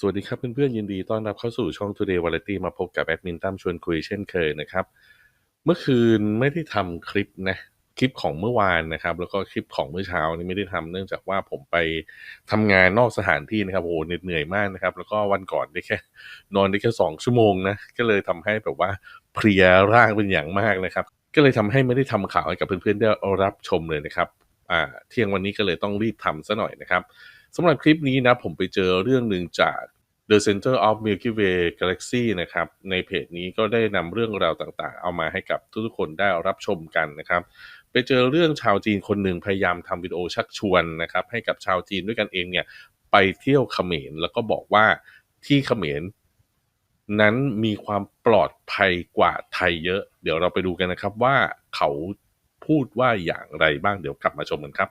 สวัสดีครับเพื่อนๆยินดีต้อนรับเข้าสู่ช่อง Today Variety มาพบกับแอดมินตั้มชวนคุยเช่นเคยนะครับ เมื่อคืนไม่ได้ทำคลิปนะคลิปของเมื่อวานนะครับ แล้วก็คลิปของเมื่อเช้านี่ไม่ได้ทำเนื่องจากว่าผมไปทำงานนอกสถานที่นะครับโอ้โหเหน็ดเหนื่อยมากนะครับ แล้วก็วันก่อนได้แค่ นอนได้แค่สองชั่วโมงนะก็เลยทำให้แบบว่าเพลียร่างเป็นอย่างมากนะครับ ก็เลยทำให้ไม่ได้ทำข่าวให้กับเพื่อนๆได้รับชมเลยนะครับอ่าเที่ยงวันนี้ก็เลยต้องรีบทำซะหน่อยนะครับ สำหรับคลิปนี้นะผมไปเจอเรื่องหนึ่งจาก The Center of Milky Way Galaxy นะครับ ในเพจนี้ก็ได้นำเรื่องราวต่างๆ เอามาให้กับทุกๆคนได้รับชมกันนะครับ ไปเจอเรื่องชาวจีนคนหนึ่งพยายามทำวิดีโอชักชวนนะครับ ให้กับชาวจีนด้วยกันเองเนี่ยไปเที่ยวเขมรแล้วก็บอกว่าที่เขมรนั้นมีความปลอดภัยกว่าไทยเยอะ เดี๋ยวเราไปดูกันนะครับว่าเขาพูดว่าอย่างไรบ้างเดี๋ยวกลับมาชมกันครับ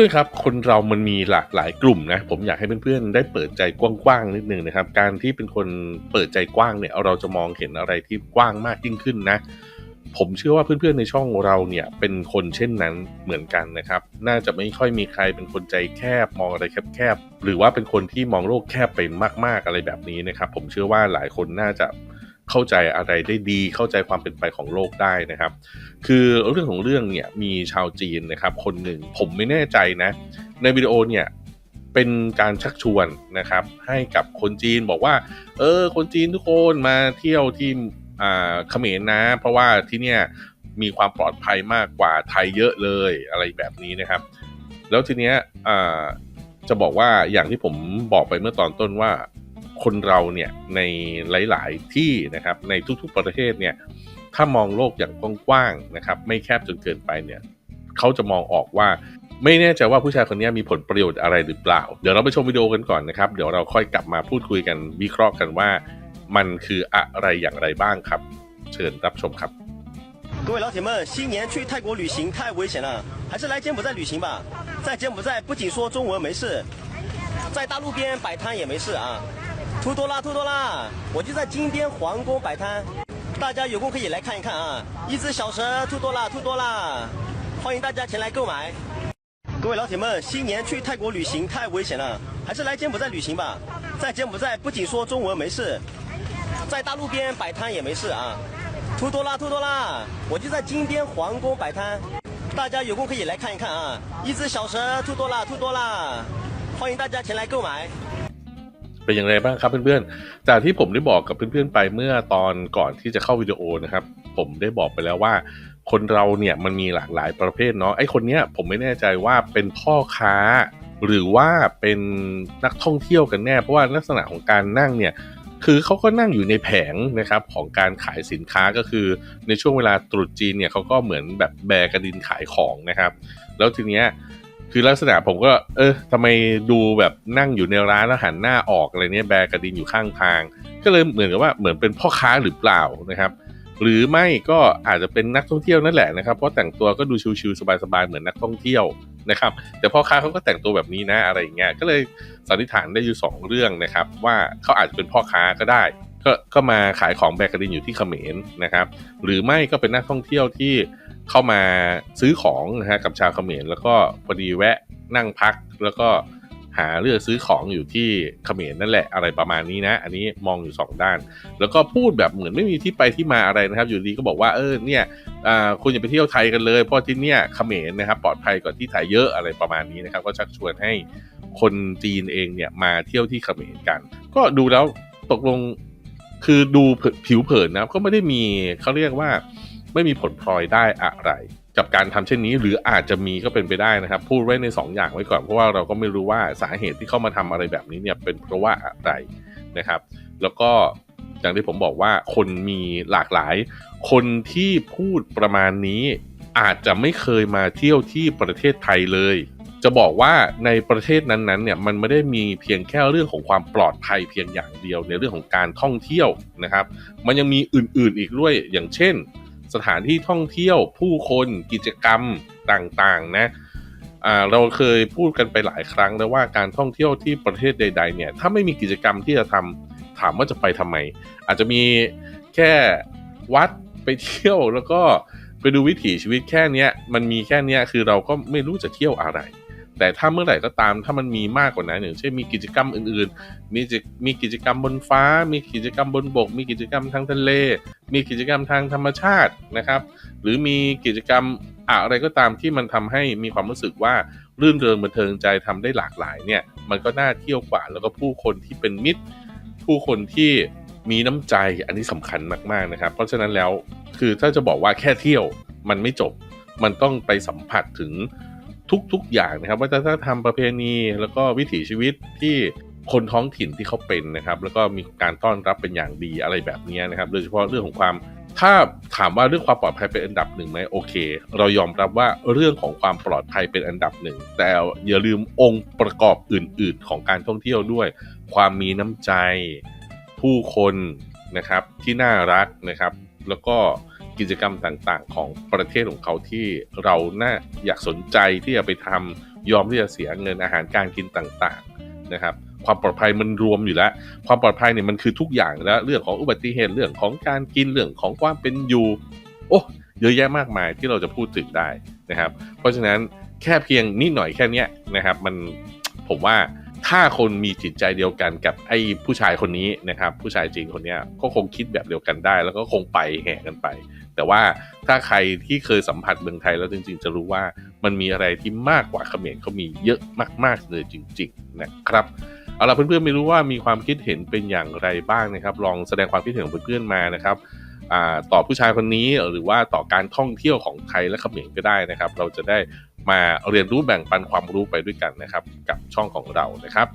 พื่อนๆครับคนเรามันมีหลากหลายกลุ่มนะผมอยากให้เพื่อนๆได้เปิดใจกว้างๆนิดนึงนะครับ การที่เป็นคนเปิดใจกว้างเนี่ยเราจะมองเห็นอะไรที่กว้างมากยิ่งขึ้นนะ ผมเชื่อว่าเพื่อนๆในช่องเราเนี่ยเป็นคนเช่นนั้นเหมือนกันนะครับ น่าจะไม่ค่อยมีใครเป็นคนใจแคบมองอะไรแคบๆหรือว่าเป็นคนที่มองโลกแคบไปมาก ๆอะไรแบบนี้นะครับ ผมเชื่อว่าหลายคนน่าจะ เข้าใจอะไรได้ดีเข้าใจความเป็นไปของโลกได้นะครับ คือเรื่องของเรื่องเนี่ยมีชาวจีนนะครับ คนหนึ่งผมไม่แน่ใจนะ ในวิดีโอเนี่ยเป็นการชักชวนนะครับ ให้กับคนจีนบอกว่า เออ คนจีนทุกคนมาเที่ยวที่อ่าเขมรนะ เพราะว่าที่เนี่ยมีความปลอดภัยมากกว่าไทยเยอะเลยอะไรแบบนี้นะครับ แล้วทีเนี้ยอ่าจะบอกว่าอย่างที่ผมบอกไปเมื่อตอนต้นว่า คนเราเนี่ยในหลาย ๆ ที่นะครับในทุก ๆ ประเทศเนี่ย ถ้ามองโลกอย่างกว้างๆนะครับ ไม่แคบจนเกินไปเนี่ยเขาจะมองออกว่า ไม่แน่ใจว่าผู้ชายคนนี้มีผลประโยชน์อะไรหรือเปล่า เดี๋ยวเราไปชมวิดีโอกันก่อนนะครับ เดี๋ยวเราค่อยกลับมาพูดคุยกันวิเคราะห์กันว่า มันคืออะไรอย่างไรบ้างครับ เชิญรับชมครับ 各位老铁们，新年去泰国旅行太危险了，还是来柬埔寨旅行吧。在柬埔寨不仅说中文没事，在大路边摆摊也没事啊。 突多拉突多拉，我就在金边皇宫摆摊，大家有空可以来看一看啊。一只小蛇突多拉突多拉，欢迎大家前来购买。各位老铁们，新年去泰国旅行太危险了，还是来柬埔寨旅行吧。在柬埔寨不仅说中文没事，在大路边摆摊也没事啊。突多拉突多拉，我就在金边皇宫摆摊，大家有空可以来看一看啊。一只小蛇突多拉突多拉，欢迎大家前来购买。 เป็นอย่างไรบ้างครับเพื่อนๆ จากที่ผมได้บอกกับเพื่อนๆไปเมื่อตอนก่อนที่จะเข้าวิดีโอนะครับ ผมได้บอกไปแล้วว่า คนเราเนี่ยมันมีหลากหลายประเภทเนาะไอ้คนเนี้ยผมไม่แน่ใจว่าเป็นพ่อค้า หรือว่าเป็นนักท่องเที่ยวกันแน่ เพราะว่าลักษณะของการนั่งเนี่ยคือเขาก็นั่งอยู่ในแผงนะครับของการขายสินค้าก็คือ ในช่วงเวลาตรุษจีนเนี่ยเขาก็เหมือนแบบแบกระดินขายของนะครับ แล้วทีเนี้ย คือลักษณะผมก็ เออทำไมดูแบบนั่งอยู่ในร้านแล้วหันหน้าออกอะไรเนี้ยแบกระดินอยู่ข้างทาง ก็เลยเหมือนกับว่าเหมือนเป็นพ่อค้าหรือเปล่านะครับ หรือไม่ก็อาจจะเป็นนักท่องเที่ยวนั่นแหละนะครับ เพราะแต่งตัวก็ดูชิวๆสบายๆเหมือนนักท่องเที่ยวนะครับ แต่พ่อค้าเขาก็แต่งตัวแบบนี้นะอะไรอย่างเงี้ยก็เลยสันนิษฐานได้อยู่สองเรื่องนะครับ ว่าเขาอาจจะเป็นพ่อค้าก็ได้ก็ก็มาขายของแบกกระดินอยู่ที่เขมรนะครับ หรือไม่ก็เป็นนักท่องเที่ยวที่ เข้ามาซื้อของนะฮะกับชาวเขมรแล้วก็พอดีแวะนั่งพักแล้วก็หาเลือกซื้อของอยู่ที่เขมรนั่นแหละอะไรประมาณนี้นะ อันนี้มองอยู่สองด้าน แล้วก็พูดแบบเหมือนไม่มีที่ไปที่มาอะไรนะครับ อยู่ดีก็บอกว่าเออเนี่ยคุณอย่าไปเที่ยวไทยกันเลยเพราะที่เนี่ยเขมรนะครับปลอดภัยกว่าที่ไทยเยอะอะไรประมาณนี้นะครับ ก็ชักชวนให้คนจีนเองเนี่ยมาเที่ยวที่เขมรกัน ก็ดูแล้วตกลงคือดูผิวเผินนะก็ไม่ได้มีเขาเรียกว่า ไม่มีผลพลอยได้อะไร กับการทำเช่นนี้ หรืออาจจะมีก็เป็นไปได้นะครับ พูดไว้ใน 2 อย่างไว้ก่อนเพราะว่าเราก็ไม่รู้ว่าสาเหตุที่เข้ามาทำอะไรแบบนี้เนี่ยเป็นเพราะว่าอะไรนะครับ แล้วก็อย่างที่ผมบอกว่าคนมีหลากหลาย คนที่พูดประมาณนี้ อาจจะไม่เคยมาเที่ยวที่ประเทศไทยเลยจะจะบอกว่าในประเทศนั้นๆเนี่ยมันไม่ได้มีเพียงแค่เรื่องของความปลอดภัยเพียงอย่างเดียวในเรื่องของการท่องเที่ยวนะครับ มันยังมีอื่นๆอีกด้วยอย่างเช่น สถานที่ท่องเที่ยวผู้คนกิจกรรมต่างๆนะเราเคยพูดกันไปหลายครั้งแล้วว่าการท่องเที่ยวที่ประเทศใด ๆ เนี่ย ถ้าไม่มีกิจกรรมที่จะทำถามว่าจะไปทำไม อาจจะมีแค่วัดไปเที่ยวแล้วก็ไปดูวิถีชีวิตแค่เนี้ยมันมีแค่เนี้ยคือเราก็ไม่รู้จะเที่ยวอะไร แต่ถ้าเมื่อไหร่ก็ตามถ้ามันมีมากกว่านั้นอย่างเช่นมีกิจกรรมอื่นๆ มีมีกิจกรรมบนฟ้า มีกิจกรรมบนบก มีกิจกรรมทางทะเล มีกิจกรรมทางธรรมชาตินะครับ หรือมีกิจกรรมอะไรก็ตามที่มันทำให้มีความรู้สึกว่ารื่นเริงบันเทิงใจทำได้หลากหลายเนี่ยมันก็น่าเที่ยวกว่าแล้วก็ผู้คนที่เป็นมิตร ผู้คนที่มีน้ำใจอันนี้สำคัญมากๆนะครับ เพราะฉะนั้นแล้วคือถ้าจะบอกว่าแค่เที่ยวมันไม่จบ มันต้องไปสัมผัสถึง ทุกๆอย่างนะครับวัฒนธรรมประเพณีแล้วก็วิถีชีวิตที่คนท้องถิ่นที่เขาเป็นนะครับ แล้วก็มีการต้อนรับเป็นอย่างดีอะไรแบบนี้นะครับ โดยเฉพาะเรื่องของความถ้าถามว่าเรื่องความปลอดภัยเป็นอันดับหนึ่งไหมโอเค เรายอมรับว่าเรื่องของความปลอดภัยเป็นอันดับหนึ่ง แต่อย่าลืมองค์ประกอบอื่น ๆ ของการท่องเที่ยวด้วย ความมีน้ำใจผู้คนนะครับที่น่ารักนะครับ แล้วก็ กิจกรรมต่างๆ ของประเทศของเขาที่เราน่าอยากสนใจที่จะไปทำยอมที่จะเสียเงินอาหารการกินต่างๆนะครับ ความปลอดภัยมันรวมอยู่แล้ว ความปลอดภัยเนี่ยมันคือทุกอย่างแล้วเรื่องของอุบัติเหตุเรื่องของการกินเรื่องของความเป็นอยู่โอ้เยอะแยะมากมายที่เราจะพูดถึงได้นะครับ เพราะฉะนั้นแค่เพียงนิดหน่อยแค่นี้นะครับ มันผมว่า ถ้าคนมีจิตใจเดียวกันกับไอ้ผู้ชายคนนี้นะครับ ผู้ชายจีนคนนี้ก็คงคิดแบบเดียวกันได้ แล้วก็คงไปแห่กันไป แต่ว่าถ้าใครที่เคยสัมผัสเมืองไทยแล้วจริง ๆ จะรู้ว่ามันมีอะไรที่มากกว่าเขมรเขามีเยอะมาก ๆเลยจริง ๆ นะครับเอาล่ะเพื่อนๆไม่รู้ว่ามีความคิดเห็นเป็นอย่างไรบ้างนะครับ ลองแสดงความคิดเห็นของเพื่อนๆมานะครับต่อผู้ชายคนนี้หรือว่าต่อการท่องเที่ยวของไทยและเขมรก็ได้นะครับ เราจะได้ มาเรียนรู้แบ่งปันความรู้ไปด้วยกันนะครับ กับช่องของเรานะครับ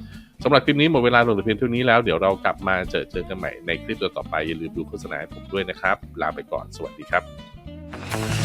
สำหรับคลิปนี้หมดเวลาลงแต่เพียงเท่านี้แล้วเดี๋ยวเรากลับมาเจอเจอกันใหม่ในคลิปต่อไปอย่าลืมดูโฆษณาให้ผมด้วยนะครับ ลาไปก่อนสวัสดีครับ